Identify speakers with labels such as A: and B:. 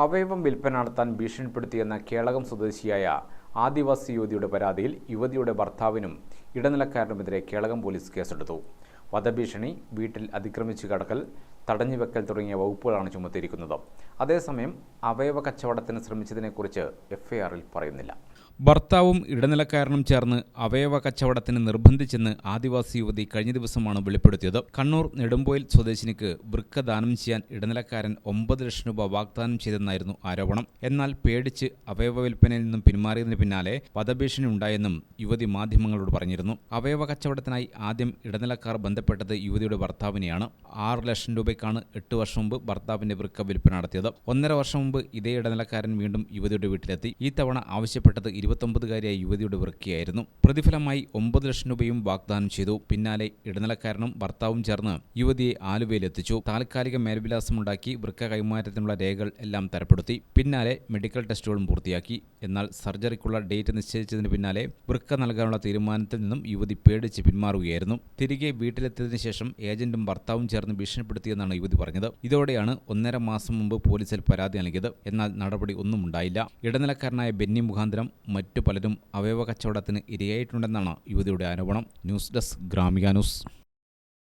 A: അവയവം വിൽപ്പന നടത്താൻ ഭീഷണിപ്പെടുത്തിയെന്ന കേളകം സ്വദേശിയായ ആദിവാസി യുവതിയുടെ പരാതിയിൽ യുവതിയുടെ ഭർത്താവിനും ഇടനിലക്കാരനുമെതിരെ കേളകം പോലീസ് കേസെടുത്തു. വധഭീഷണി വീട്ടിൽ അതിക്രമിച്ചു കടക്കൽ തടഞ്ഞുവെക്കൽ തുടങ്ങിയ വകുപ്പുകളാണ് ചുമത്തിയിരിക്കുന്നത്. അതേസമയം അവയവ കച്ചവടത്തിന് ശ്രമിച്ചതിനെക്കുറിച്ച് എഫ്ഐആറിൽ പറയുന്നില്ല. ഭർത്താവും ഇടനിലക്കാരനും ചേർന്ന് അവയവ കച്ചവടത്തിന് നിർബന്ധിച്ചെന്ന് ആദിവാസി യുവതി കഴിഞ്ഞ ദിവസമാണ് വെളിപ്പെടുത്തിയത്. കണ്ണൂർ നെടുമ്പോയിൽ സ്വദേശിനിക്ക് വൃക്ക ദാനം ചെയ്യാൻ ഇടനിലക്കാരൻ ഒമ്പത് ലക്ഷം രൂപ വാഗ്ദാനം ചെയ്തെന്നായിരുന്നു ആരോപണം. എന്നാൽ പേടിച്ച് അവയവ വിൽപ്പനയിൽ നിന്നും പിന്മാറിയതിന് പിന്നാലെ വധഭീഷണി ഉണ്ടായെന്നും യുവതി മാധ്യമങ്ങളോട് പറഞ്ഞിരുന്നു. അവയവ കച്ചവടത്തിനായി ആദ്യം ഇടനിലക്കാർ ബന്ധപ്പെട്ടത് യുവതിയുടെ ഭർത്താവിനെയാണ്. ആറ് ലക്ഷം രൂപയ്ക്കാണ് എട്ട് വർഷം മുമ്പ് ഭർത്താവിന്റെ വൃക്ക വിൽപ്പന നടത്തിയത്. ഒന്നര വർഷം മുമ്പ് ഇതേ ഇടനിലക്കാരൻ വീണ്ടും യുവതിയുടെ വീട്ടിലെത്തി. ഈ തവണ ആവശ്യപ്പെട്ടത് ഇരുപത്തൊമ്പതുകാരിയായ യുവതിയുടെ വൃക്കയായിരുന്നു. പ്രതിഫലമായി ഒമ്പത് ലക്ഷം രൂപയും വാഗ്ദാനം ചെയ്തു. പിന്നാലെ ഇടനിലക്കാരനും ഭർത്താവും ചേർന്ന് യുവതിയെ ആലുവയിലെത്തിച്ചു. താൽക്കാലിക മേൽവിലാസമുണ്ടാക്കി വൃക്ക കൈമാറ്റത്തിനുള്ള രേഖകൾ എല്ലാം തരപ്പെടുത്തി. പിന്നാലെ മെഡിക്കൽ ടെസ്റ്റുകളും പൂർത്തിയാക്കി. എന്നാൽ സർജറിക്കുള്ള ഡേറ്റ് നിശ്ചയിച്ചതിന് പിന്നാലെ വൃക്ക നൽകാനുള്ള തീരുമാനത്തിൽ നിന്നും യുവതി പേടിച്ച് പിന്മാറുകയായിരുന്നു. തിരികെ വീട്ടിലെത്തിയതിനു ശേഷം ഏജന്റും ഭർത്താവും ചേർന്ന് ഭീഷണിപ്പെടുത്തിയെന്നാണ് യുവതി പറഞ്ഞത്. ഇതോടെയാണ് ഒന്നര മാസം മുമ്പ് പോലീസിൽ പരാതി നൽകിയത്. എന്നാൽ നടപടി ഒന്നും ഉണ്ടായില്ല. ഇടനിലക്കാരനായ ബെന്നി മുഖാന്തരം മറ്റു പലരും അവയവ കച്ചവടത്തിന് ഇരയായിട്ടുണ്ടെന്നാണ് യുവതിയുടെ ആരോപണം. News desk Gramika news.